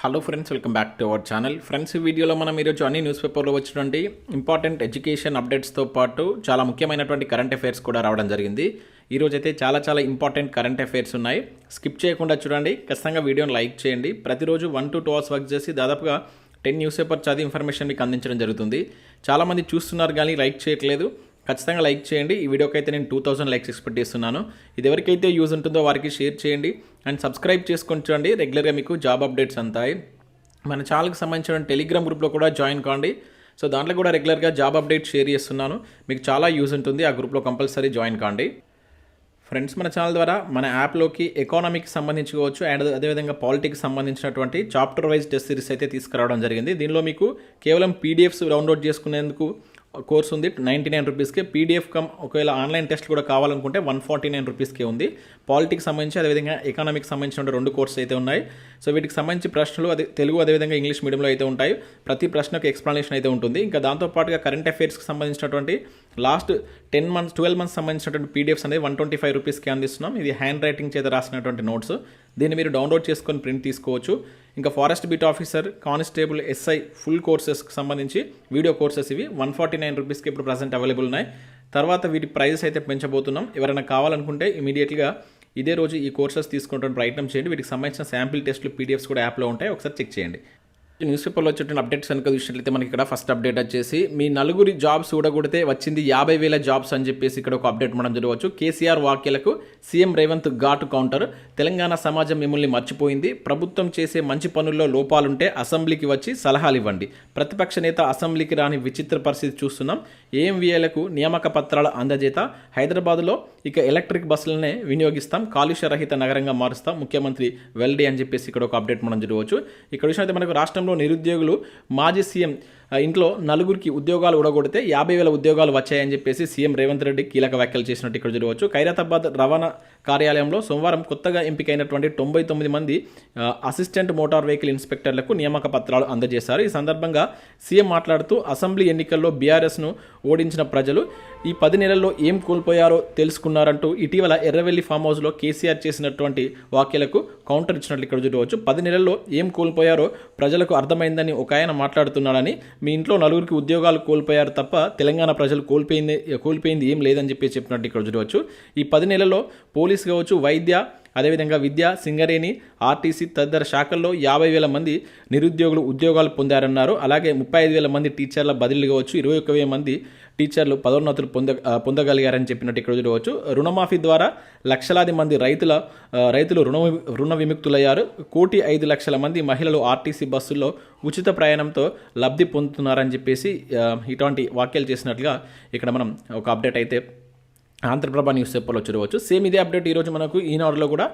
Hello friends welcome back to our channel friends ఈ వీడియోలో మనం ఈరోజు అన్ని న్యూస్ పేపర్లో వచ్చినటువంటి ఇంపార్టెంట్ ఎడ్యుకేషన్ అప్డేట్స్తో పాటు చాలా ముఖ్యమైనటువంటి కరెంట్ అఫైర్స్ కూడా రావడం జరిగింది. ఈరోజు అయితే చాలా చాలా ఇంపార్టెంట్ కరెంట్ అఫైర్స్ ఉన్నాయి. స్కిప్ చేయకుండా చూడండి. ఖచ్చితంగా వీడియోని లైక్ చేయండి. ప్రతిరోజు one to two hours work చేసి దాదాపుగా టెన్ న్యూస్ పేపర్ చదివి ఇన్ఫర్మేషన్ మీకు అందించడం జరుగుతుంది. చాలామంది చూస్తున్నారు కానీ లైక్ చేయట్లేదు. ఖచ్చితంగా లైక్ చేయండి. ఈ వీడియోకి అయితే నేను టూ థౌసండ్ లైక్స్ ఎక్స్పెక్ట్ చేస్తున్నాను. ఇది ఎవరికైతే యూజ్ ఉంటుందో వారికి షేర్ చేయండి. అండ్ సబ్స్క్రైబ్ చేసుకొని చూడండి. రెగ్యులర్గా మీకు జాబ్ అప్డేట్స్ అంతాయి. మన ఛానల్కి సంబంధించిన టెలిగ్రామ్ గ్రూప్లో కూడా జాయిన్ కాండి. సో దాంట్లో కూడా రెగ్యులర్గా జాబ్ అప్డేట్ షేర్ చేస్తున్నాను. మీకు చాలా యూజ్ ఉంటుంది. ఆ గ్రూప్లో కంపల్సరీ జాయిన్ కాండి. ఫ్రెండ్స్ మన ఛానల్ ద్వారా మన యాప్లోకి ఎకానమీకి సంబంధించి కావచ్చు అండ్ అదేవిధంగా పాలిటిక్స్ సంబంధించినటువంటి చాప్టర్ వైజ్ టెస్ట్ సిరీస్ అయితే తీసుకురావడం జరిగింది. దీనిలో మీకు కేవలం పీడిఎఫ్స్ డౌన్లోడ్ చేసుకునేందుకు కోర్స్ ఉంది. నైంటీ నైన్ రూపీస్కే పీడిఎఫ్ కమ్ ఒకవేళ ఆన్లైన్ టెస్ట్ కూడా కావాలనుకుంటే వన్ ఫార్టీ నైన్ రూపీస్కే ఉంది. పాలిటిక్స్ సంబంధించి అదేవిధంగా ఎకనామిక్స్ సంబంధించిన రెండు కోర్స్ అయితే ఉన్నాయి. సో వీటికి సంబంధించి ప్రశ్నలు అదే తెలుగు అదేవిధంగా ఇంగ్లీష్ మీడియంలో అయితే ఉంటాయి. ప్రతి ప్రశ్నకు ఎక్స్ప్లెనేషన్ అయితే ఉంటుంది. ఇంకా దాంతోపాటుగా కరెంట్ అఫైర్స్కి సంబంధించినటువంటి last ten months twelve months సంబంధించినటువంటి పీడిఎఫ్స్ అనేది వన్ ట్వంటీ ఫైవ్ రూపీస్కి అందిస్తున్నాం. ఇది హ్యాండ్ రైటింగ్ చేత రాసినటువంటి నోట్స్ దీన్ని మీరు డౌన్లోడ్ చేసుకొని ప్రింట్ తీసుకోవచ్చు. ఇంకా forest beat officer constable SI full కోర్సెస్కి సంబంధించి వీడియో కోర్సెస్ ఇవి. వన్ ఫార్టీ నైన్ రూపీస్కి ఇప్పుడు ప్రజెంట్ అవైలబుల్ ఉన్నాయి. తర్వాత వీటి ప్రైజెస్ అయితే పెంచబోతున్నాం. ఎవరైనా కావాలనుకుంటే ఇమీడియట్గా ఇదే రోజు ఈ కోర్సెస్ తీసుకుంటే ప్రయత్నం చేయండి. వీటికి సంబంధించిన శాంపిల్ టెస్ట్లు పీడిఎఫ్స్ కూడా యాప్లో ఉంటాయి. ఒకసారి చెక్ చేయండి. న్యూస్ పేపర్లో వచ్చేటువంటి అప్డేట్స్ కనుక చూసినట్లయితే మనకి ఇక్కడ ఫస్ట్ అప్డేట్ వచ్చేసి మీ నలుగురి జాబ్స్ చూడగొడితే వచ్చింది యాభై వేల జాబ్స్ అని చెప్పేసి ఇక్కడ ఒక అప్డేట్ మనం చూడవచ్చు కేసీఆర్ వాక్యలకు సీఎం రేవంత్ ఘాటు కౌంటర్ తెలంగాణ సమాజం మిమ్మల్ని మర్చిపోయింది. ప్రభుత్వం చేసే మంచి పనుల్లో లోపాలుంటే అసెంబ్లీకి వచ్చి సలహాలు ఇవ్వండి. ప్రతిపక్ష నేత అసెంబ్లీకి రాని విచిత్ర పరిస్థితి చూస్తున్నాం. ఏఎంవీఏలకు నియామక పత్రాల అందజేత. హైదరాబాద్లో ఇక ఎలక్ట్రిక్ బస్సులనే వినియోగిస్తాం. కాలుష్య రహిత నగరంగా మారుస్తాం. ముఖ్యమంత్రి వెల్డీ అని చెప్పేసి ఇక్కడ ఒక అప్డేట్ మనం చూడవచ్చు ఇక్కడ చూసినైతే మనకు రాష్ట్రంలో నిరుద్యోగులు మాజీ సీఎం ఇంట్లో నలుగురికి ఉద్యోగాలు ఉడగొడితే యాభై వేల ఉద్యోగాలు వచ్చాయని చెప్పేసి సీఎం రేవంత్ రెడ్డి కీలక వ్యాఖ్యలు చేసినట్టు ఇక్కడ చూడవచ్చు ఖైరతాబాద్ రవాణా కార్యాలయంలో సోమవారం కొత్తగా ఎంపికైనటువంటి తొంభై తొమ్మిది మంది అసిస్టెంట్ మోటార్ వెహికల్ ఇన్స్పెక్టర్లకు నియామక పత్రాలు అందజేశారు. ఈ సందర్భంగా సీఎం మాట్లాడుతూ అసెంబ్లీ ఎన్నికల్లో బీఆర్ఎస్ను ఓడించిన ప్రజలు ఈ పది నెలల్లో ఏం కోల్పోయారో తెలుసుకున్నారంటూ ఇటీవల ఎర్రవెల్లి ఫామ్ హౌస్లో కేసీఆర్ చేసినటువంటి వ్యాఖ్యలకు కౌంటర్ ఇచ్చినట్లు ఇక్కడ చూడవచ్చు పది నెలల్లో ఏం కోల్పోయారో ప్రజలకు అర్థమైందని ఒక ఆయన మాట్లాడుతున్నాడని మీ ఇంట్లో నలుగురికి ఉద్యోగాలు కోల్పోయారు తప్ప తెలంగాణ ప్రజలు కోల్పోయింది కోల్పోయింది ఏం లేదని చెప్పి చెప్పినట్టు ఇక్కడ చూడవచ్చు. ఈ పది నెలల్లో పోలీస్ కావచ్చు వైద్య అదేవిధంగా విద్య సింగరేణి ఆర్టీసీ తదితర శాఖల్లో యాభై వేల మంది నిరుద్యోగులు ఉద్యోగాలు పొందారన్నారు. అలాగే ముప్పై ఐదు వేల మంది టీచర్ల బదిలీ కావచ్చు. ఇరవై ఒక్క వేల మంది టీచర్లు పదోన్నతులు పొంద పొందగలిగారని చెప్పినట్టు ఇక్కడ చూడవచ్చు. రుణమాఫీ ద్వారా లక్షలాది మంది రైతుల రైతులు రుణ వి- రుణ విముక్తులయ్యారు. కోటి ఐదు లక్షల మంది మహిళలు ఆర్టీసీ బస్సుల్లో ఉచిత ప్రయాణంతో లబ్ధి పొందుతున్నారని చెప్పేసి ఇటువంటి వ్యాఖ్యలు చేసినట్లుగా ఇక్కడ మనం ఒక అప్డేట్ అయితే ఆంధ్రప్రభ న్యూస్ పేపర్లో చూడవచ్చు. సేమ్ ఇదే అప్డేట్ ఈరోజు మనకు ఈనాడులో కూడా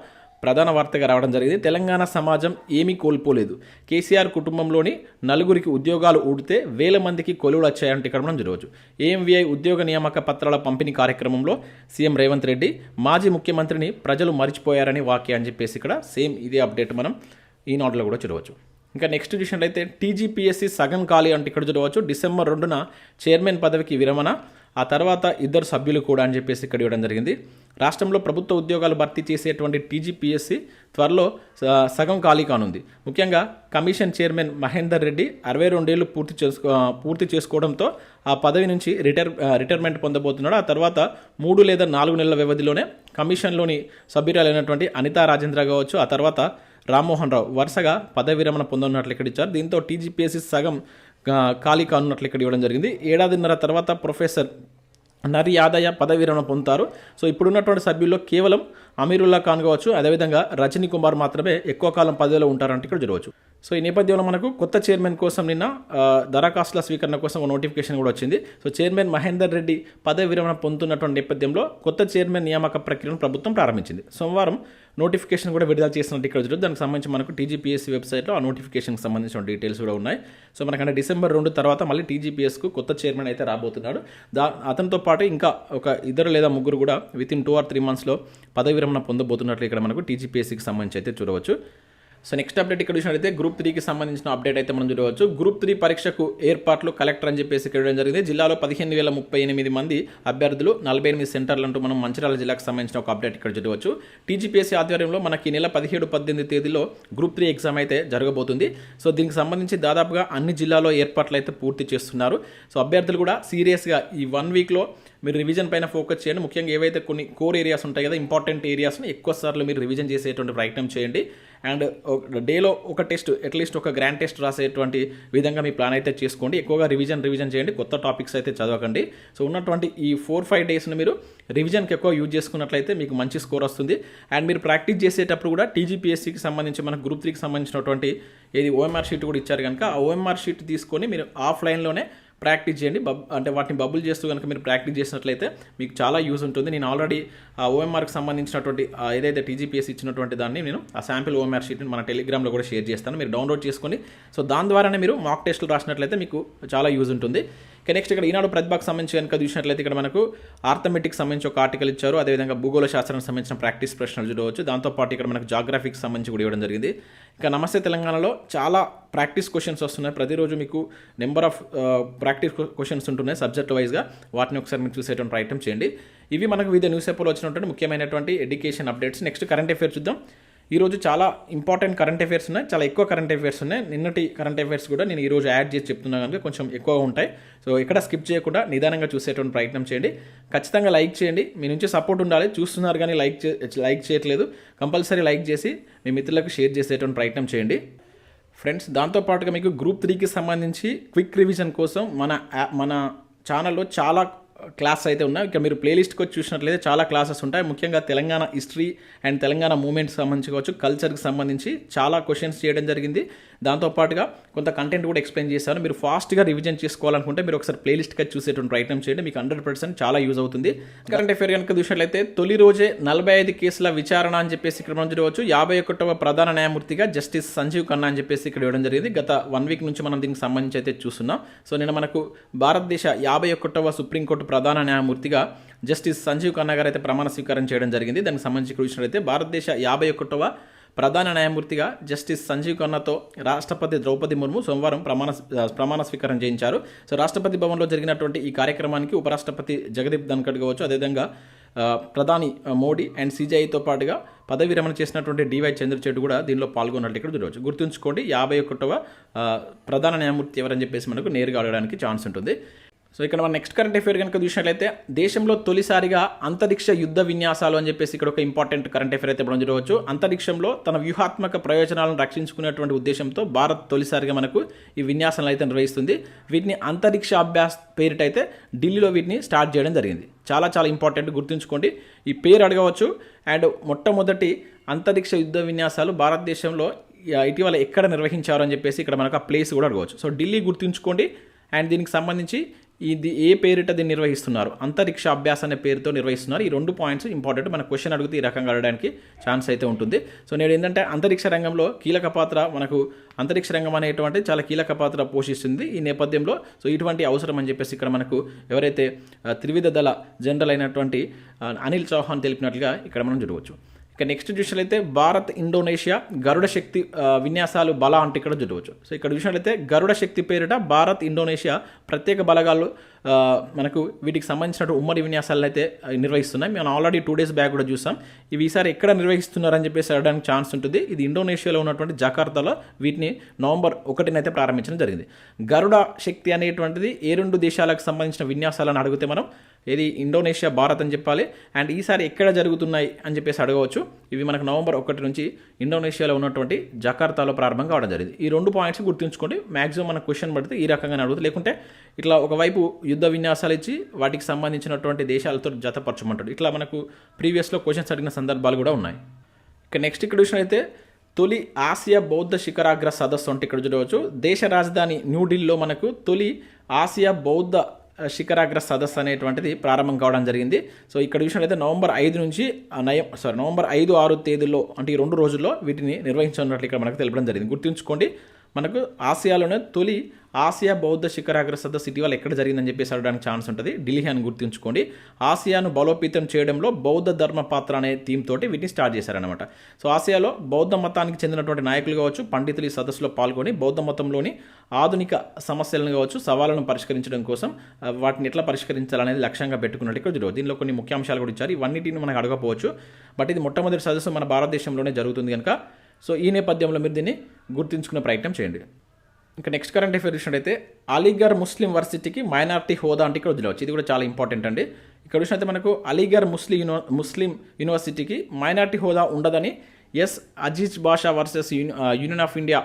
ప్రధాన వార్తగా రావడం జరిగింది. తెలంగాణ సమాజం ఏమీ కోల్పోలేదు. కేసీఆర్ కుటుంబంలోని నలుగురికి ఉద్యోగాలు ఊడితే వేల మందికి కొలువులు వచ్చాయంటే ఇక్కడ మనం చూడవచ్చు. ఏఎంవీఐ ఉద్యోగ నియామక పత్రాల పంపిణీ కార్యక్రమంలో సీఎం రేవంత్ రెడ్డి మాజీ ముఖ్యమంత్రిని ప్రజలు మరిచిపోయారని వాక్య అని చెప్పేసి ఇక్కడ సేమ్ ఇదే అప్డేట్ మనం ఈనాడులో కూడా చూడవచ్చు. ఇంకా నెక్స్ట్ చూసినట్లయితే టీజీపీఎస్సీ సగం ఖాళీ అంటే ఇక్కడ చూడవచ్చు. డిసెంబర్ రెండున చైర్మన్ పదవికి విరమణ. ఆ తర్వాత ఇద్దరు సభ్యులు కూడా అని చెప్పేసి ఇక్కడ ఇవ్వడం జరిగింది. రాష్ట్రంలో ప్రభుత్వ ఉద్యోగాలు భర్తీ చేసేటువంటి టీజీపీఎస్సీ త్వరలో స- సగం ఖాళీ కానుంది. ముఖ్యంగా కమిషన్ చైర్మన్ మహేందర్ రెడ్డి అరవై రెండేళ్ళు పూర్తి చేసుకో పూర్తి చేసుకోవడంతో ఆ పదవి నుంచి రిటైర్ రిటైర్మెంట్ పొందబోతున్నాడు. ఆ తర్వాత మూడు లేదా నాలుగు నెలల వ్యవధిలోనే కమిషన్లోని సభ్యురాలైనటువంటి అనితా రాజేంద్ర కావచ్చు ఆ తర్వాత రామ్మోహన్ రావు వరుసగా పదవి విరమణ పొందనున్నట్లు ఇక్కడ ఇచ్చారు. దీంతో టీజీపీఎస్సీ సగం ఖాళీ కానున్నట్లు ఇక్కడ ఇవ్వడం జరిగింది. ఏడాదిన్నర తర్వాత ప్రొఫెసర్ నరి యాదయ్య పదవి విరమణ పొందుతారు. సో ఇప్పుడున్నటువంటి సభ్యుల్లో కేవలం అమీరుల్లా ఖాన్ కావచ్చు అదేవిధంగా రజనీ కుమార్ మాత్రమే ఎక్కువ కాలం పదవిలో ఉంటారంటే ఇక్కడ చూడవచ్చు. సో ఈ నేపథ్యంలో మనకు కొత్త చైర్మన్ కోసం నిన్న దరఖాస్తుల స్వీకరణ కోసం ఒక నోటిఫికేషన్ కూడా వచ్చింది. సో చైర్మన్ మహేందర్ రెడ్డి పదవి విరమణ పొందుతున్నటువంటి నేపథ్యంలో కొత్త చైర్మన్ నియామక ప్రక్రియను ప్రభుత్వం ప్రారంభించింది. సోమవారం నోటిఫికేషన్ కూడా విడుదల చేసినట్టు ఇక్కడ చూడొచ్చు దానికి సంబంధించి మనకు టీజీపీఎస్సీ వెబ్సైట్లో ఆ నోటిఫికేషన్కి సంబంధించిన డీటెయిల్స్ కూడా ఉన్నాయి. సో మనకంటే డిసెంబర్ రెండు తర్వాత మళ్ళీ టీజీపీఎస్కు కొత్త చైర్మన్ అయితే రాబోతున్నాడు. దా అతనితో పాటు ఇంకా ఒక ఇద్దరు లేదా ముగ్గురు కూడా within two or three మంత్స్లో పదవి విరమణ పొందబోతున్నట్లు ఇక్కడ మనకు టీజీపీఎస్సీకి సంబంధించి అయితే చూడవచ్చు. సో నెక్స్ట్ అప్డేట్ ఇక్కడ చూసినట్లయితే గ్రూప్ త్రీకి సంబంధించిన అప్డేట్ అయితే మనం చూడవచ్చు. గ్రూప్ త్రీ పరీక్షకు ఏర్పాట్లు కలెక్టర్ అని చెప్పేసి ఇక్కడ ఇవ్వడం జరిగింది. జిల్లాలో పదిహేను వేల ముప్పై ఎనిమిది మంది అభ్యర్థులు నలభై ఎనిమిది సెంటర్లు అంటూ మనం మంచిర్యాల జిల్లాకు సంబంధించిన ఒక అప్డేట్ ఇక్కడ చూడవచ్చు. టీజీపీఎస్సీ ఆధ్వర్యంలో మనకి ఈ నెల పదిహేడు పద్దెనిమిది తేదీలో గ్రూప్ త్రీ ఎగ్జామ్ అయితే జరగబోతుంది. సో దీనికి సంబంధించి దాదాపుగా అన్ని జిల్లాలో ఏర్పాట్లు అయితే పూర్తి చేస్తున్నారు. సో అభ్యర్థులు కూడా సీరియస్గా ఈ వన్ వీక్లో మీరు రివిజన్ పైన ఫోకస్ చేయండి. ముఖ్యంగా ఏవైతే కొన్ని కోర్ ఏరియాస్ ఉంటాయి కదా ఇంపార్టెంట్ ఏరియాస్ని ఎక్కువ సార్లు మీరు రివిజన్ చేసేటువంటి ప్రయత్నం చేయండి. అండ్ డేలో ఒక టెస్ట్ అట్లీస్ట్ ఒక గ్రాండ్ టెస్ట్ రాసేటువంటి విధంగా మీ ప్లాన్ అయితే చేసుకోండి. ఎక్కువగా రివిజన్ రివిజన్ చేయండి. కొత్త టాపిక్స్ అయితే చదవకండి. సో ఉన్నటువంటి ఈ ఫోర్ ఫైవ్ డేస్ని మీరు రివిజన్కి ఎక్కువ యూజ్ చేసుకున్నట్లయితే మీకు మంచి స్కోర్ వస్తుంది. అండ్ మీరు ప్రాక్టీస్ చేసేటప్పుడు కూడా టీజీపీఎస్సీకి సంబంధించి మన గ్రూప్ త్రీకి సంబంధించినటువంటి ఏది ఓఎంఆర్ షీట్ కూడా ఇచ్చారు కనుక ఆ ఓఎంఆర్ షీట్ తీసుకొని మీరు ఆఫ్లైన్లోనే ప్రాక్టీస్ చేయండి. బబ్ అంటే వాటిని బబుల్ చేస్తూ కనుక మీరు ప్రాక్టీస్ చేసినట్లయితే మీకు చాలా యూజ్ ఉంటుంది. నేను ఆల్రెడీ ఆ ఓఎంఆర్కి సంబంధించినటువంటి ఏదైతే టీజీపీఎస్ ఇచ్చినటువంటి దాన్ని నేను ఆ శాంపిల్ ఓఎంఆర్ షీట్ని మన టెలిగ్రామ్లో కూడా షేర్ చేస్తాను. మీరు డౌన్లోడ్ చేసుకొని సో దాని ద్వారానే మీరు మాక్ టెస్టులు రాసినట్లయితే మీకు చాలా యూజ్ ఉంటుంది. ఇక నెక్స్ట్ ఇక్కడ ఈనాడు ప్రతిభకు సంబంధించి కనుక చూసినట్లయితే ఇక్కడ మనకు ఆర్థమెటిక్ సంబంధించి ఒక ఆర్టికల్ ఇచ్చారు. అదేవిధంగా భూగోళ శాస్త్రానికి సంబంధించిన ప్రాక్టీస్ ప్రశ్నలు చూడవచ్చు. దాంతోపాటు ఇక్కడ మనకు జాగ్రఫీకి సంబంధించి కూడా ఇవ్వడం జరిగింది. ఇక నమస్తే తెలంగాణలో చాలా ప్రాక్టీస్ క్వశ్చన్స్ వస్తున్నాయి. ప్రతిరోజు మీకు నెంబర్ ఆఫ్ ప్రాక్టీస్ క్వశ్చన్స్ ఉంటున్నాయి సబ్జెక్ట్ వైజ్గా వాటిని ఒకసారి మీరు చూసేటువంటి ప్రయత్నం చేయండి. ఇవి మనకు వివిధ న్యూస్ పేపర్లో వచ్చినటువంటి ముఖ్యమైనటువంటి education updates next current affair చూద్దాం. ఈరోజు చాలా ఇంపార్టెంట్ కరెంట్ అఫేర్స్ ఉన్నాయి. చాలా ఎక్కువ కరెంట్ అఫేర్స్ ఉన్నాయి. నిన్నటి కరెంట్ అఫేర్స్ కూడా నేను ఈరోజు యాడ్ చేసి చెప్తున్నా కనుక కొంచెం ఎక్కువగా ఉంటాయి. సో ఇక్కడ స్కిప్ చేయకుండా నిదానంగా చూసేటువంటి ప్రయత్నం చేయండి. ఖచ్చితంగా లైక్ చేయండి. మీ నుంచి సపోర్ట్ ఉండాలి. చూస్తున్నారు కానీ లైక్ చే లైక్ చేయట్లేదు. కంపల్సరీ లైక్ చేసి మీ మిత్రులకు షేర్ చేసేటువంటి ప్రయత్నం చేయండి. ఫ్రెండ్స్ దాంతోపాటుగా మీకు గ్రూప్ త్రీకి సంబంధించి క్విక్ రివిజన్ కోసం మన యా- మన ఛానల్లో చాలా క్లాస్ అయితే ఉన్నాయి. ఇక్కడ మీరు ప్లేలిస్ట్కి వచ్చి చూసినట్లయితే చాలా క్లాసెస్ ఉంటాయి. ముఖ్యంగా Telangana history and Telangana movements సంబంధించి కావచ్చు కల్చర్కి సంబంధించి చాలా క్వశ్చన్స్ చేయడం జరిగింది. దాంతోపాటుగా కొంత కంటెంట్ కూడా ఎక్స్ప్లెయిన్ చేశాను మీరు ఫాస్ట్గా రివిజన్ చేసుకోవాలనుకుంటే మీరు ఒకసారి ప్లేలిస్ట్గా చూసేటువంటి ప్రయత్నం చేయండి. మీకు హండ్రెడ్ పర్సెంట్ చాలా యూజ్ అవుతుంది. కరెంట్ అఫేర్ కనుక చూసినట్లయితే తొలి రోజే నలభై ఐదు కేసుల విచారణ అని చెప్పేసి ఇక్కడ మనం చూడవచ్చు. యాభై ఒకటవ ప్రధాన న్యాయమూర్తిగా జస్టిస్ సంజీవ్ ఖన్నా అని చెప్పేసి ఇక్కడ ఇవ్వడం జరిగింది. గత వన్ వీక్ నుంచి మనం దీనికి సంబంధించి అయితే చూస్తున్నాం. సో నేను మనకు భారతదేశ యాభై ఒకటవ సుప్రీంకోర్టు ప్రధాన న్యాయమూర్తిగా జస్టిస్ సంజీవ్ ఖన్నా గారు అయితే ప్రమాణ స్వీకారం చేయడం జరిగింది. దానికి సంబంధించి చూసినట్లయితే భారతదేశ యాభై ఒకటవ ప్రధాన న్యాయమూర్తిగా జస్టిస్ సంజీవ్ ఖన్నాతో రాష్ట్రపతి ద్రౌపది ముర్ము సోమవారం ప్రమాణ ప్రమాణ స్వీకారం చేయించారు. సో రాష్ట్రపతి భవన్లో జరిగినటువంటి ఈ కార్యక్రమానికి ఉపరాష్ట్రపతి జగదీప్ ధన్కడ్ కావచ్చు అదేవిధంగా ప్రధాని మోడీ అండ్ సీజీఐతో పాటుగా పదవి విరమణ చేసినటువంటి డివై చంద్రచూడ్ కూడా దీనిలో పాల్గొన్నట్టు ఇక్కడ చూడవచ్చు. గుర్తుంచుకోండి యాభై ఒకటవ ప్రధాన న్యాయమూర్తి ఎవరని చెప్పేసి మనకు నేరుగా అడగడానికి ఛాన్స్ ఉంటుంది. సో ఇక్కడ మన నెక్స్ట్ కరెంట్ అఫేర్ కనుక చూసినట్లయితే దేశంలో తొలిసారిగా అంతరిక్ష యుద్ధ విన్యాసాలు అని చెప్పేసి ఇక్కడ ఒక ఇంపార్టెంట్ కరెంట్ అఫేర్ అయితే మనం చూడవచ్చు. అంతరిక్షంలో తన వ్యూహాత్మక ప్రయోజనాలను రక్షించుకునేటువంటి ఉద్దేశంతో భారత్ తొలిసారిగా మనకు ఈ విన్యాసాలను అయితే నిర్వహిస్తుంది. వీటిని అంతరిక్ష అభ్యాస్ పేరిటైతే అయితే ఢిల్లీలో వీటిని స్టార్ట్ చేయడం జరిగింది. చాలా చాలా ఇంపార్టెంట్ గుర్తుంచుకోండి. ఈ పేరు అడగవచ్చు. అండ్ మొట్టమొదటి అంతరిక్ష యుద్ధ విన్యాసాలు భారతదేశంలో ఇటీవల ఎక్కడ నిర్వహించారు అని చెప్పేసి ఇక్కడ మనకు ఆ ప్లేస్ కూడా అడగవచ్చు. సో ఢిల్లీ గుర్తుంచుకోండి. అండ్ దీనికి సంబంధించి ఇది ఏ పేరిట దీన్ని నిర్వహిస్తున్నారు? అంతరిక్ష అభ్యాస అనే పేరుతో నిర్వహిస్తున్నారు. ఈ రెండు పాయింట్స్ ఇంపార్టెంట్ మన క్వశ్చన్ అడిగితే ఈ రకంగా అడగడానికి ఛాన్స్ అయితే ఉంటుంది. సో నేడు ఏంటంటే అంతరిక్ష రంగంలో కీలక పాత్ర మనకు అంతరిక్ష రంగం అనేటువంటి చాలా కీలక పాత్ర పోషిస్తుంది ఈ నేపథ్యంలో. సో ఇటువంటి అవసరం అని చెప్పేసి ఇక్కడ మనకు ఎవరైతే త్రివిధ దళ జనరల్ అయినటువంటి అనిల్ చౌహాన్ తెలిపినట్లుగా ఇక్కడ మనం చూడవచ్చు. ఇక నెక్స్ట్ చూసినట్లయితే భారత్ ఇండోనేషియా గరుడ శక్తి విన్యాసాలు బల అంటే ఇక్కడ చూడవచ్చు. సో ఇక్కడ చూసినట్లయితే గరుడ శక్తి పేరిట భారత్ ఇండోనేషియా ప్రత్యేక బలగాలు మనకు వీటికి సంబంధించినటువంటి ఉమ్మడి విన్యాసాలను అయితే నిర్వహిస్తున్నాయి. మేము ఆల్రెడీ టూ డేస్ బ్యాక్ కూడా చూసాం. ఇవి ఈసారి ఎక్కడ నిర్వహిస్తున్నారని చెప్పేసి అడగడానికి ఛాన్స్ ఉంటుంది. ఇది ఇండోనేషియాలో ఉన్నటువంటి జకార్తాలో వీటిని నవంబర్ ఒకటినైతే ప్రారంభించడం జరిగింది. గరుడ శక్తి అనేటువంటిది ఏ రెండు దేశాలకు సంబంధించిన విన్యాసాలను అడిగితే మనం ఏది ఇండోనేషియా భారత్ అని చెప్పాలి. అండ్ ఈసారి ఎక్కడ జరుగుతున్నాయి అని చెప్పేసి అడగవచ్చు. ఇవి మనకు నవంబర్ ఒకటి నుంచి ఇండోనేషియాలో ఉన్నటువంటి జకార్తాలో ప్రారంభం కావడం జరిగింది. ఈ రెండు పాయింట్స్ గుర్తుంచుకోండి. మాక్సిమం మన క్వశ్చన్ పడితే ఈ రకంగా అడుగుతుంది లేకుంటే ఇట్లా ఒకవైపు యుద్ధ విన్యాసాలు ఇచ్చి వాటికి సంబంధించినటువంటి దేశాలతో జతపరచమంటాడు. ఇట్లా మనకు ప్రీవియస్లో క్వశ్చన్స్ అడిగిన సందర్భాలు కూడా ఉన్నాయి. ఇక నెక్స్ట్ ఇక్కడ చూసినట్లయితే తొలి ఆసియా బౌద్ధ శిఖరాగ్ర సదస్సు అంటే ఇక్కడ చూడవచ్చు. దేశ రాజధాని న్యూఢిల్లీలో మనకు తొలి ఆసియా బౌద్ధ శిఖరాగ్ర సదస్సు అనేటువంటిది ప్రారంభం కావడం జరిగింది. సో ఇక్కడ చూసినట్లయితే నవంబర్ ఐదు నుంచి ఆ, నయం సారీ నవంబర్ ఐదు ఆరు తేదీల్లో అంటే ఈ రెండు రోజుల్లో వీటిని నిర్వహించనున్నట్లు ఇక్కడ మనకు తెలపడం జరిగింది. గుర్తుంచుకోండి మనకు ఆసియాలోనే తొలి ఆసియా బౌద్ధ శిఖరాగ్ర సదస్సు ఇటీవల ఎక్కడ జరిగిందని చెప్పేసి అడగడానికి ఛాన్స్ ఉంటుంది. ఢిల్లీ అని గుర్తుంచుకోండి. ఆసియాను బలోపేతం చేయడంలో బౌద్ధ ధర్మ పాత్ర అనే థీమ్ తోటి వీటిని స్టార్ట్ చేశారనమాట సో ఆసియాలో బౌద్ధ మతానికి చెందినటువంటి నాయకులు కావచ్చు పండితులు ఈ సదస్సులో పాల్గొని బౌద్ధ మతంలోని ఆధునిక సమస్యలను కావచ్చు సవాళ్ళను పరిష్కరించడం కోసం వాటిని ఎట్లా పరిష్కరించాలనేది లక్ష్యంగా పెట్టుకున్నట్టు ఇక్కడ దీనిలో కొన్ని ముఖ్యాంశాలు కూడా ఇచ్చారు. ఇవన్నిటిని మనకు అడగకపోవచ్చు బట్ ఇది మొట్టమొదటి సదస్సు మన భారతదేశంలోనే జరుగుతుంది కనుక సో ఈ నేపథ్యంలో మీరు దీన్ని గుర్తించుకునే ప్రయత్నం చేయండి. ఇంకా నెక్స్ట్ కరెంట్ అఫేర్ చూసినట్టయితే అలీగర్ ముస్లిం వర్సిటీకి మైనార్టీ హోదా అంటే ఇక్కడ వదిలేవచ్చు. ఇది కూడా చాలా ఇంపార్టెంట్ అండి. ఇక్కడ చూసినట్టు మనకు అలీగర్ ముస్లిం యూనివ ముస్లిం యూనివర్సిటీకి మైనార్టీ హోదా ఉండదని S Azeez Basha versus Union of India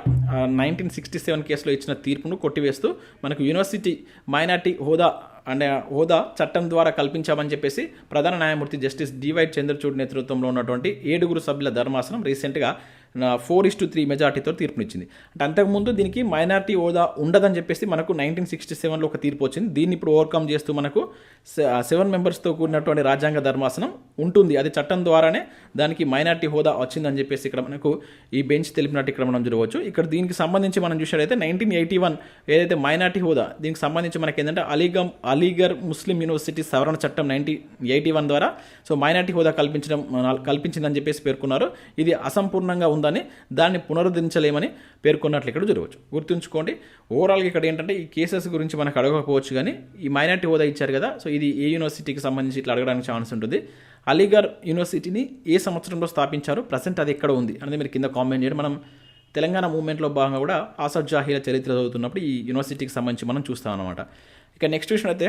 nineteen sixty seven కేసులో ఇచ్చిన తీర్పును కొట్టివేస్తూ మనకు యూనివర్సిటీ మైనార్టీ హోదా అంటే హోదా చట్టం ద్వారా కల్పించామని చెప్పేసి ప్రధాన న్యాయమూర్తి జస్టిస్ డివై చంద్రచూడ్ నేతృత్వంలో ఉన్నటువంటి ఏడుగురు సభ్యుల ధర్మాసనం రీసెంట్గా ఫోర్ ఇస్ టు త్రీ మెజార్టీతో తీర్పునిచ్చింది. అంటే అంతకుముందు దీనికి మైనార్టీ హోదా ఉండదని చెప్పేసి మనకు నైన్టీన్ సిక్స్టీ సెవెన్లో ఒక తీర్పు వచ్చింది. దీన్ని ఇప్పుడు ఓవర్కమ్ చేస్తూ మనకు సెవెన్ మెంబర్స్తో కూడినటువంటి రాజ్యాంగ ధర్మాసనం ఉంటుంది. అది చట్టం ద్వారానే దానికి మైనార్టీ హోదా వచ్చిందని చెప్పేసి ఇక్కడ మనకు ఈ బెంచ్ తెలిపినట్టు ఇక్కడ మనం చూడవచ్చు. ఇక్కడ దీనికి సంబంధించి మనం చూసినట్టయితే నైన్టీన్ ఎయిటీ వన్ ఏదైతే మైనార్టీ హోదా దీనికి సంబంధించి మనకి ఏంటంటే అలీగమ్ అలీగర్ ముస్లిం యూనివర్సిటీ సవరణ చట్టం నైన్టీన్ ఎయిటీ వన్ ద్వారా సో మైనార్టీ హోదా కల్పించడం కల్పించిందని చెప్పేసి పేర్కొన్నారు. ఇది అసంపూర్ణంగా ఉంది ఉందని దాన్ని పునరుద్ధరించలేమని పేర్కొన్నట్లు ఇక్కడ జరగవచ్చు గుర్తుంచుకోండి ఓవరాల్గా ఇక్కడ ఏంటంటే ఈ కేసెస్ గురించి మనకు అడగకపోవచ్చు కానీ ఈ మైనార్టీ హోదా ఇచ్చారు కదా సో ఇది ఏ యూనివర్సిటీకి సంబంధించి ఇట్లా అడగడానికి ఛాన్స్ ఉంటుంది. అలీగర్ యూనివర్సిటీని ఏ సంవత్సరంలో స్థాపించారు ప్రజెంట్ అది ఎక్కడ ఉంది అనేది మీరు కింద కామెంట్ చేయండి. మనం తెలంగాణ మూవ్మెంట్లో భాగంగా కూడా ఆసఫ్ జాహీల చరిత్ర చదువుతున్నప్పుడు ఈ యూనివర్సిటీకి సంబంధించి మనం చూస్తాం అనమాట ఇక నెక్స్ట్ విషయం అయితే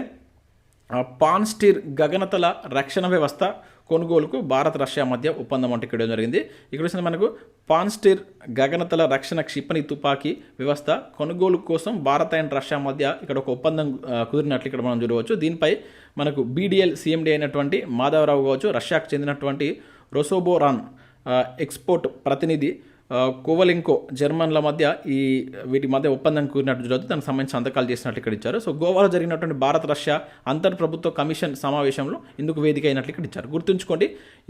పాన్స్టీర్ గగనతల రక్షణ వ్యవస్థ కొనుగోలుకు భారత్ రష్యా మధ్య ఒప్పందం అంటే ఇక్కడ జరిగింది. ఇక్కడ వచ్చిన మనకు పాన్స్టీర్ గగనతల రక్షణ క్షిపణి తుపాకీ వ్యవస్థ కొనుగోలు కోసం భారత్ అండ్ రష్యా మధ్య ఇక్కడ ఒక ఒప్పందం కుదిరినట్లు ఇక్కడ మనం చూడవచ్చు. దీనిపై మనకు బీడీఎల్ సీఎండీ అయినటువంటి మాధవరావు కావచ్చు రష్యాకు చెందినటువంటి రొసోబోరాన్ ఎక్స్పోర్ట్ ప్రతినిధి కోవలింకో జర్మన్ల మధ్య ఈ వీటి మధ్య ఒప్పందం కూరినట్టు జరుగుతుంది. దానికి సంబంధించి సంతకాలు చేసినట్లు ఇక్కడ ఇచ్చారు. సో గోవాలో జరిగినటువంటి భారత రష్యా అంతర్ ప్రభుత్వ కమిషన్ సమావేశంలో ఇందుకు వేదిక అయినట్లు ఇక్కడ ఇచ్చారు. గుర్తుంచుకోండి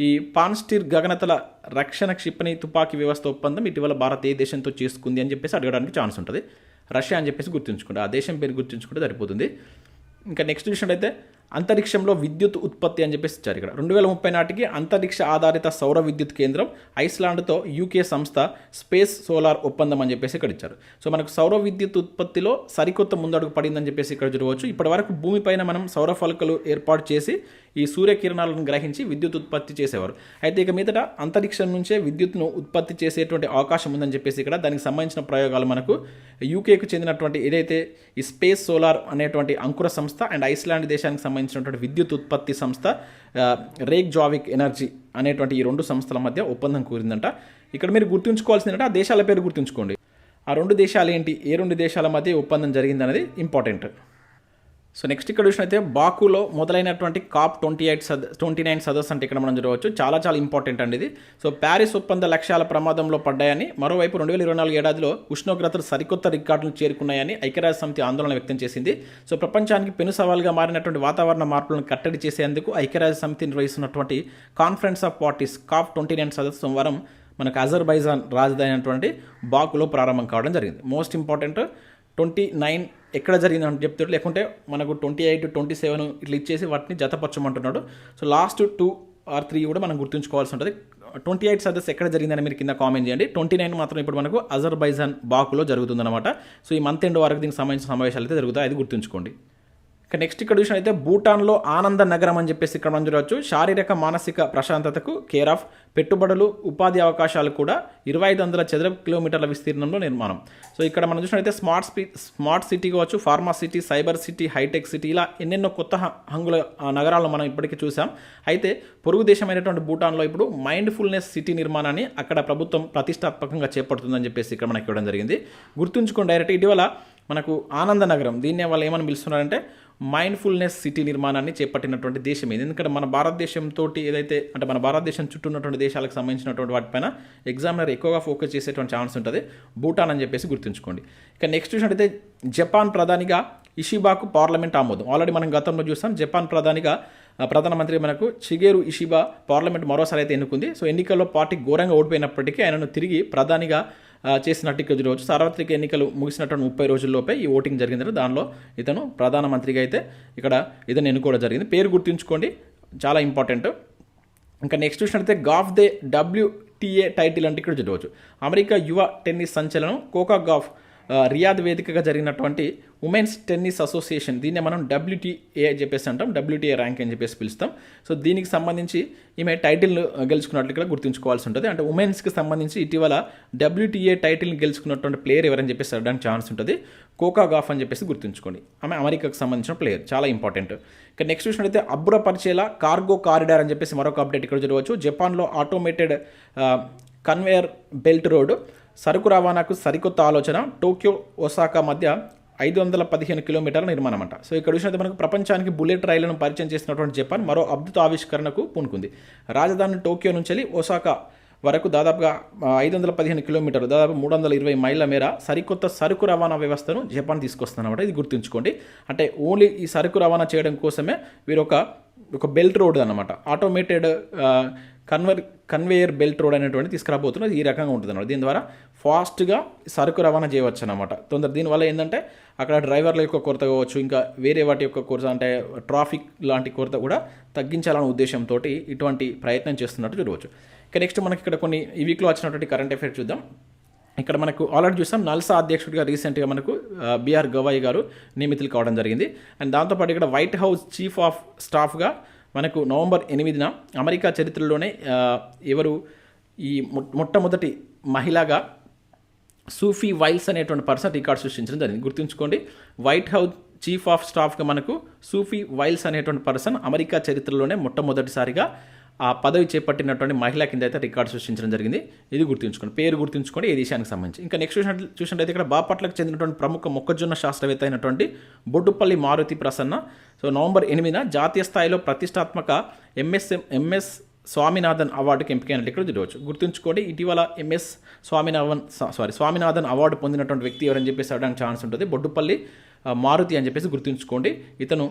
ఈ పాన్స్టీర్ గగనతల రక్షణ క్షిపణి తుపాకీ వ్యవస్థ ఒప్పందం ఇటీవల భారత్ ఏ దేశంతో చేసుకుంది అని చెప్పేసి అడగడానికి ఛాన్స్ ఉంటుంది. రష్యా అని చెప్పేసి గుర్తుంచుకోండి. ఆ దేశం పేరు గుర్తుంచుకుంటే సరిపోతుంది. ఇంకా నెక్స్ట్ చూసినట్టయితే అంతరిక్షంలో విద్యుత్ ఉత్పత్తి అని చెప్పేసి ఇచ్చారు ఇక్కడ. రెండు వేల ముప్పై నాటికి అంతరిక్ష ఆధారిత సౌర విద్యుత్ కేంద్రం ఐస్లాండ్తో యూకే సంస్థ స్పేస్ సోలార్ ఒప్పందం అని చెప్పేసి ఇక్కడ ఇచ్చారు. సో మనకు సౌర విద్యుత్ ఉత్పత్తిలో సరికొత్త ముందడుగు పడిందని చెప్పేసి ఇక్కడ చూడవచ్చు. ఇప్పటి వరకు భూమిపైన మనం సౌర ఫలకలు ఏర్పాటు చేసి ఈ సూర్యకిరణాలను గ్రహించి విద్యుత్ ఉత్పత్తి చేసేవారు. అయితే ఇక మీదట అంతరిక్షం నుంచే విద్యుత్ను ఉత్పత్తి చేసేటువంటి అవకాశం ఉందని చెప్పేసి ఇక్కడ దానికి సంబంధించిన ప్రయోగాలు మనకు యూకేకు చెందినటువంటి ఏదైతే ఈ స్పేస్ సోలార్ అనేటువంటి అంకుర సంస్థ అండ్ ఐస్లాండ్ దేశానికి సంబంధించినటువంటి విద్యుత్ ఉత్పత్తి సంస్థ రేక్ జావిక్ ఎనర్జీ అనేటువంటి ఈ రెండు సంస్థల మధ్య ఒప్పందం కూరిందంట. ఇక్కడ మీరు గుర్తుంచుకోవాల్సిందంటే ఆ దేశాల పేరు గుర్తుంచుకోండి. ఆ రెండు దేశాలు ఏంటి? ఏ రెండు దేశాల మధ్య ఒప్పందం జరిగిందనేది ఇంపార్టెంట్. సో నెక్స్ట్ ఇక్కడ చూసినైతే బాకులో మొదలైనటువంటి కాప్ ట్వంటీ ఎయిట్ సదస్ ట్వంటీ నైన్ సదస్సు అంటే ఇక్కడ మనం చూడవచ్చు. చాలా చాలా ఇంపార్టెంట్ అండి ఇది. సో ప్యారిస్ ఒప్పంద లక్ష్యాల ప్రమాదంలో పడ్డాయని మరోవైపు రెండు వేల ఇరవై నాలుగు ఏడాదిలో ఉష్ణోగ్రతలు సరికొత్త రికార్డులు చేరుకున్నాయని ఐక్యరాజ్య సమితి ఆందోళన వ్యక్తం చేసింది. సో ప్రపంచానికి పెను సవాల్గా మారినటువంటి వాతావరణ మార్పులను కట్టడి చేసేందుకు ఐక్యరాజ్య సమితి నిర్వహిస్తున్నటువంటి conference of parties COP twenty nine సదస్సు సోమవారం మనకు అజర్బైజాన్ రాజధాని అయినటువంటి బాకులో ప్రారంభం కావడం జరిగింది. మోస్ట్ ఇంపార్టెంట్ ట్వంటీ నైన్ ఎక్కడ జరిగింది అని చెప్తాడు. లేకుంటే మనకు ట్వంటీ ఎయిట్ ట్వంటీ సెవెన్ ఇట్లా ఇచ్చేసి వాటిని జతపరచమంటున్నాడు. So last two or three కూడా మనం గుర్తుంచుకోవాల్సి ఉంటుంది. ట్వంటీ ఎయిట్ సదస్సు ఎక్కడ జరిగిందని మీరు కింద కామెంట్ చేయండి. ట్వంటీ నైన్ మాత్రం ఇప్పుడు మనకు అజర్బైజాన్ బాకులో జరుగుతుందన్నమాట. సో ఈ మంత్ ఎండ్ వరకు దీనికి సంబంధించిన సమావేశాలు అయితే జరుగుతాయి. అది గుర్తుంచుకోండి. ఇక నెక్స్ట్ ఇక్కడ చూసిన అయితే భూటాన్లో ఆనంద నగరం అని చెప్పేసి ఇక్కడ మనం చూడవచ్చు. శారీరక మానసిక ప్రశాంతతకు కేర్ ఆఫ్ పెట్టుబడులు ఉపాధి అవకాశాలు కూడా ఇరవై ఐదు వందల చదరపు కిలోమీటర్ల విస్తీర్ణంలో నిర్మాణం. సో ఇక్కడ మనం చూసినట్లయితే స్మార్ట్ స్పీ స్మార్ట్ సిటీ కావచ్చు pharma city cyber city hitech city ఇలా ఎన్నెన్నో కొత్త హంగుల నగరాలను మనం ఇప్పటికీ చూసాం అయితే పొరుగు దేశమైనటువంటి భూటాన్లో ఇప్పుడు మైండ్ఫుల్నెస్ సిటీ నిర్మాణాన్ని అక్కడ ప్రభుత్వం ప్రతిష్టాత్మకంగా చేపడుతుందని చెప్పేసి ఇక్కడ మనకి ఇవ్వడం జరిగింది. గుర్తుంచుకోండి డైరెక్ట్ ఇటీవల మనకు ఆనంద నగరం దీన్నే వాళ్ళు ఏమని పిలుస్తున్నారంటే మైండ్ఫుల్నెస్ సిటీ నిర్మాణాన్ని చేపట్టినటువంటి దేశం ఇది. ఎందుకంటే మన భారతదేశంతో ఏదైతే అంటే మన భారతదేశం చుట్టూ ఉన్నటువంటి దేశాలకు సంబంధించినటువంటి వాటిపైన ఎగ్జామినర్ ఎక్కువగా ఫోకస్ చేసేటువంటి ఛాన్స్ ఉంటుంది. భూటాన్ అని చెప్పేసి గుర్తుంచుకోండి. ఇక నెక్స్ట్ చూసినట్టయితే జపాన్ ప్రధానిగా ఇషిబాకు పార్లమెంట్ ఆమోదం. ఆల్రెడీ మనం గతంలో చూస్తాం జపాన్ ప్రధానిగా ప్రధానమంత్రి మనకు చిగేరు ఇషిబా పార్లమెంట్ మరోసారి అయితే ఎన్నుకుంది. సో ఎన్నికల్లో పార్టీ ఘోరంగా ఓడిపోయినప్పటికీ ఆయనను తిరిగి ప్రధానిగా చేసినట్టు ఇక్కడ చూడవచ్చు సార్వత్రిక ఎన్నికలు ముగిసినటువంటి ముప్పై రోజుల్లోపే ఈ ఓటింగ్ జరిగింది దానిలో ఇతను ప్రధానమంత్రిగా అయితే ఇక్కడ ఇతను ఎన్నుకోవడం జరిగింది. పేరు గుర్తుంచుకోండి చాలా ఇంపార్టెంట్. ఇంకా నెక్స్ట్ చూసినట్లయితే గాఫ్ దే డబ్ల్యూటీఏ టైటిల్ అంటే ఇక్కడ చూడవచ్చు అమెరికా యువ టెన్నిస్ సంచలనం కోకా గాఫ్ రియాద్ వేదికగా జరిగినటువంటి ఉమెన్స్ టెన్నిస్ అసోసియేషన్. దీన్ని మనం డబ్ల్యూటీఏ అని చెప్పేసి అంటాం. డబ్ల్యూటీఏ ర్యాంక్ అని చెప్పేసి పిలుస్తాం. సో దీనికి సంబంధించి ఈమె టైటిల్ గెలుచుకున్నట్లు కూడా గుర్తుంచుకోవాల్సి ఉంటుంది. అంటే ఉమెన్స్కి సంబంధించి ఇటీవల డబ్ల్యూటీఏ టైటిల్ని గెలుచుకున్నటువంటి ప్లేయర్ ఎవరని చెప్పేసి అడగడానికి ఛాన్స్ ఉంటుంది. కోకా గాఫ్ అని చెప్పేసి గుర్తుంచుకోండి. ఆమె అమెరికాకు సంబంధించిన ప్లేయర్. చాలా ఇంపార్టెంట్. ఇక నెక్స్ట్ చూసినట్లయితే అబ్బురపరిచేలా కార్గో కారిడార్ అని చెప్పేసి మరొక అప్డేట్ ఇక్కడ చూడవచ్చు జపాన్లో ఆటోమేటెడ్ కన్వేయర్ బెల్ట్ రోడ్ సరుకు రవాణాకు సరికొత్త ఆలోచన. టోక్యో ఒసాకా మధ్య ఐదు వందల పదిహేను కిలోమీటర్ల నిర్మాణం అంట సో ఇక్కడ చూసినట్టు మనకు ప్రపంచానికి బుల్లెట్ రైళ్ళను పరిచయం చేసినటువంటి జపాన్ మరో అద్భుత ఆవిష్కరణకు పూనుకుంది. రాజధాని టోక్యో నుంచి వెళ్ళి ఒసాకా వరకు దాదాపుగా ఐదు వందల పదిహేను కిలోమీటర్లు దాదాపు మూడు వందల ఇరవై మైళ్ళ మేర సరికొత్త సరుకు రవాణా వ్యవస్థను జపాన్ తీసుకొస్తుందన్నమాట. ఇది గుర్తుంచుకోండి. అంటే ఓన్లీ ఈ సరుకు రవాణా చేయడం కోసమే వీరు ఒక ఒక బెల్ట్ రోడ్ అనమాట ఆటోమేటెడ్ కన్వర్ కన్వేయర్ బెల్ట్ రోడ్ అనేటువంటి తీసుకురాబోతున్నది ఈ రకంగా ఉంటుంది అనమాట దీని ద్వారా ఫాస్ట్గా సరుకు రవాణా చేయవచ్చు అనమాట తొందర దీనివల్ల ఏంటంటే అక్కడ డ్రైవర్ల యొక్క కొరత కావచ్చు ఇంకా వేరే వాటి యొక్క కొరత అంటే ట్రాఫిక్ లాంటి కొరత కూడా తగ్గించాలనే ఉద్దేశంతో ఇటువంటి ప్రయత్నం చేస్తున్నట్టు చూడవచ్చు. ఇక నెక్స్ట్ మనకి ఇక్కడ కొన్ని ఈ వీక్లో వచ్చినటువంటి కరెంట్ అఫైర్స్ చూద్దాం. ఇక్కడ మనకు ఆల్రెడీ చూసాం నల్సా అధ్యక్షుడిగా రీసెంట్గా మనకు బీఆర్ గవాయి గారు నియమితులు కావడం జరిగింది. అండ్ దాంతోపాటు ఇక్కడ వైట్ హౌస్ చీఫ్ ఆఫ్ స్టాఫ్గా మనకు నవంబర్ ఎనిమిదిన అమెరికా చరిత్రలోనే ఎవరు ఈ మొ- మొట్టమొదటి మహిళగా సూఫీ వైల్స్ అనేటువంటి పర్సన్ రికార్డ్ సృష్టించడం జరిగింది. గుర్తుంచుకోండి వైట్ హౌస్ చీఫ్ ఆఫ్ స్టాఫ్గా మనకు సూఫీ వైల్స్ అనేటువంటి పర్సన్ అమెరికా చరిత్రలోనే మొట్టమొదటిసారిగా ఆ పదవి చేపట్టినటువంటి మహిళ కింద అయితే రికార్డు సృష్టించడం జరిగింది. ఇది గుర్తుంచుకోండి. పేరు గుర్తుంచుకోండి. ఏ దేశానికి సంబంధించి. ఇంకా నెక్స్ట్ చూసినట్లు చూసినట్లయితే ఇక్కడ బాపట్లకు చెందినటువంటి ప్రముఖ మొక్కజొన్న శాస్త్రవేత్త అయినటువంటి బొడ్డుపల్లి మారుతి ప్రసన్న. సో నవంబర్ ఎనిమిదిన జాతీయ స్థాయిలో ప్రతిష్టాత్మక ఎంఎస్ఎం ఎంఎస్ స్వామినాథన్ అవార్డుకి ఎంపికైనట్లు ఇక్కడ చూడవచ్చు. గుర్తుంచుకోండి ఇటీవల MS Swaminathan sorry Swaminathan award పొందినటువంటి వ్యక్తి ఎవరని చెప్పేసి అడగడానికి ఛాన్స్ ఉంటుంది. బొడ్డుపల్లి మారుతి అని చెప్పేసి గుర్తుంచుకోండి. ఇతను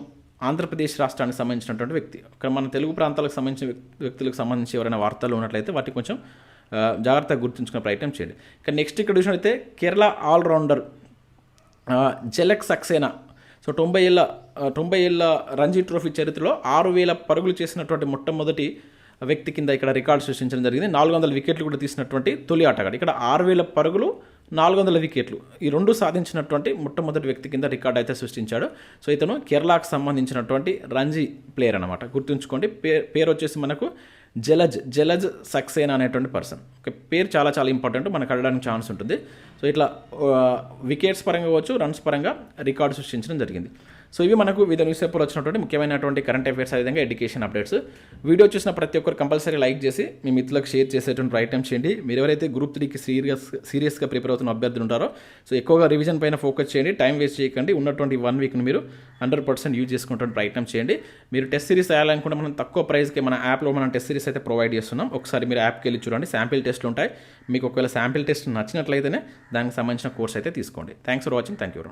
ఆంధ్రప్రదేశ్ రాష్ట్రానికి సంబంధించినటువంటి వ్యక్తి. ఇక్కడ మన తెలుగు ప్రాంతాలకు సంబంధించిన వ్యక్తులకు సంబంధించి ఎవరైనా వార్తలు ఉన్నట్లయితే వాటికి కొంచెం జాగ్రత్తగా గుర్తుంచుకునే ప్రయత్నం చేయండి. ఇక నెక్స్ట్ ఇక్కడ చూసినట్లయితే కేరళ ఆల్రౌండర్ జలక్ సక్సేనా. సో తొంభై ఏళ్ళ తొంభై ఏళ్ళ రంజీ ట్రోఫీ చరిత్రలో ఆరు వేల పరుగులు చేసినటువంటి మొట్టమొదటి వ్యక్తి కింద ఇక్కడ రికార్డు సృష్టించడం జరిగింది. నాలుగు వందల వికెట్లు కూడా తీసినటువంటి తొలి ఆటగాడు. ఇక్కడ ఆరు వేల పరుగులు నాలుగు వందల వికెట్లు. ఈ రెండు సాధించినటువంటి మొట్టమొదటి వ్యక్తి కింద రికార్డ్ అయితే సృష్టించాడు. సో ఇతను కేరళకు సంబంధించినటువంటి రంజీ ప్లేయర్ అనమాట గుర్తుంచుకోండి పే పేరు వచ్చేసి మనకు జలజ్ జలజ్ సక్సేనా అనేటువంటి పర్సన్. ఓకే పేరు చాలా చాలా ఇంపార్టెంట్ మనకు అడగడానికి ఛాన్స్ ఉంటుంది. సో ఇట్లా వికెట్స్ పరంగా కావచ్చు రన్స్ పరంగా రికార్డు సృష్టించడం జరిగింది. సో ఇవి మనకు వివిధ న్యూస్ పేపర్లో వచ్చినటువంటి ముఖ్యమైనటువంటి కరెంట్ అఫైర్స్ అదేవిధంగా ఎడ్యుకేషన్ అప్డేట్స్ వీడియో చూసిన ప్రతి ఒక్కరు కంపల్సరీ లైక్ చేసి మీ మిత్రులకు షేర్ చేసేటువంటి ప్రయత్నం చేయండి. మీరు ఎవరైతే గ్రూప్ త్రీకి సీరియస్ సీరియస్గా ప్రిపేర్ అవుతున్న అభ్యర్థులు ఉంటారో సో ఎక్కువగా రివిజన్ పైన ఫోకస్ చేయండి. టైం వేస్ట్ చేయకండి. ఉన్నటువంటి వన్ వీక్ని మీరు హండ్రెడ్ పర్సెంట్ యూజ్ చేసుకుంటున్న ప్రయత్నం చేయండి. మీరు టెస్ట్ సిరీస్ వేయాలనుకుంటే మనం తక్కువ ప్రైస్కి మన యాప్లో మనం టెస్ట్ సిరీస్ అయితే ప్రొవైడ్ చేస్తున్నాం. ఒకసారి మీరు యాప్కి వెళ్ళి చూడండి. శాంపిల్ టెస్ట్లు ఉంటాయి. మీకు ఒకవేళ శాంపిల్ టెస్ట్ నచ్చినట్లయితేనే దానికి సంబంధించిన కోర్స్ అయితే తీసుకోండి. Thanks for watching thank you